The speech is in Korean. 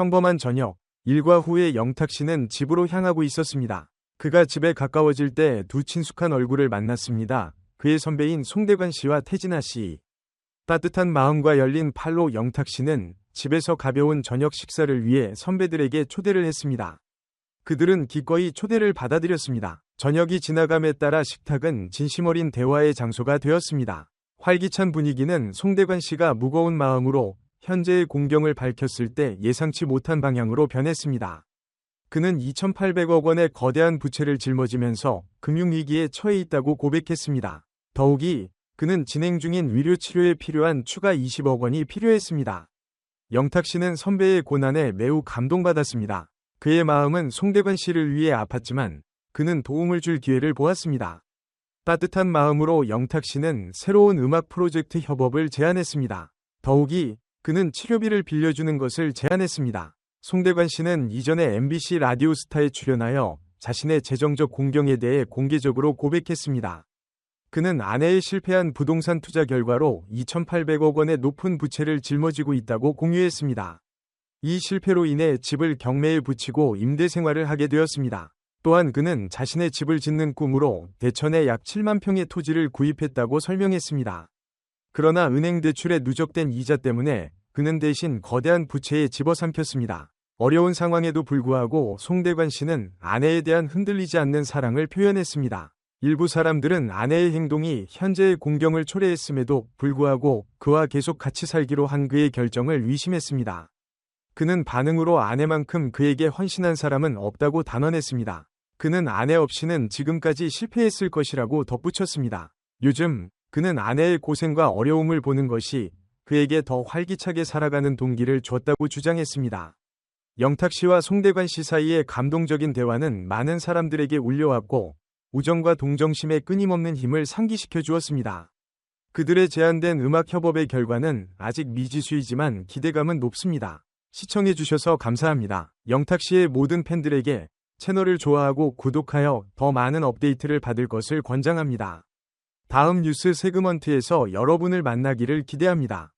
평범한 저녁, 일과 후에 영탁 씨는 집으로 향하고 있었습니다. 그가 집에 가까워질 때 두 친숙한 얼굴을 만났습니다. 그의 선배인 송대관 씨와 태진아 씨. 따뜻한 마음과 열린 팔로 영탁 씨는 집에서 가벼운 저녁 식사를 위해 선배들에게 초대를 했습니다. 그들은 기꺼이 초대를 받아들였습니다. 저녁이 지나감에 따라 식탁은 진심 어린 대화의 장소가 되었습니다. 활기찬 분위기는 송대관 씨가 무거운 마음으로 현재의 공경을 밝혔을 때 예상치 못한 방향으로 변했습니다. 그는 2,800억 원의 거대한 부채를 짊어지면서 금융위기에 처해 있다고 고백했습니다. 더욱이 그는 진행 중인 위료 치료에 필요한 추가 20억 원이 필요했습니다. 영탁 씨는 선배의 고난에 매우 감동받았습니다. 그의 마음은 송대관 씨를 위해 아팠지만 그는 도움을 줄 기회를 보았습니다. 따뜻한 마음으로 영탁 씨는 새로운 음악 프로젝트 협업을 제안했습니다. 더욱이 그는 치료비를 빌려주는 것을 제안했습니다. 송대관 씨는 이전에 MBC 라디오 스타에 출연하여 자신의 재정적 공경에 대해 공개적으로 고백했습니다. 그는 아내의 실패한 부동산 투자 결과로 2,800억 원의 높은 부채를 짊어지고 있다고 공유했습니다. 이 실패로 인해 집을 경매에 붙이고 임대 생활을 하게 되었습니다. 또한 그는 자신의 집을 짓는 꿈으로 대천에 약 7만 평의 토지를 구입했다고 설명했습니다. 그러나 은행 대출의 누적된 이자 때문에 그는 대신 거대한 부채에 집어삼켰습니다. 어려운 상황에도 불구하고 송대관 씨는 아내에 대한 흔들리지 않는 사랑을 표현했습니다. 일부 사람들은 아내의 행동이 현재의 공경을 초래했음에도 불구하고 그와 계속 같이 살기로 한 그의 결정을 위심했습니다. 그는 반응으로 아내만큼 그에게 헌신한 사람은 없다고 단언했습니다. 그는 아내 없이는 지금까지 실패했을 것이라고 덧붙였습니다. 요즘 그는 아내의 고생과 어려움을 보는 것이 그에게 더 활기차게 살아가는 동기를 줬다고 주장했습니다. 영탁 씨와 송대관 씨 사이의 감동적인 대화는 많은 사람들에게 울려왔고 우정과 동정심의 끊임없는 힘을 상기시켜 주었습니다. 그들의 제안된 음악 협업의 결과는 아직 미지수이지만 기대감은 높습니다. 시청해 주셔서 감사합니다. 영탁 씨의 모든 팬들에게 채널을 좋아하고 구독하여 더 많은 업데이트를 받을 것을 권장합니다. 다음 뉴스 세그먼트에서 여러분을 만나기를 기대합니다.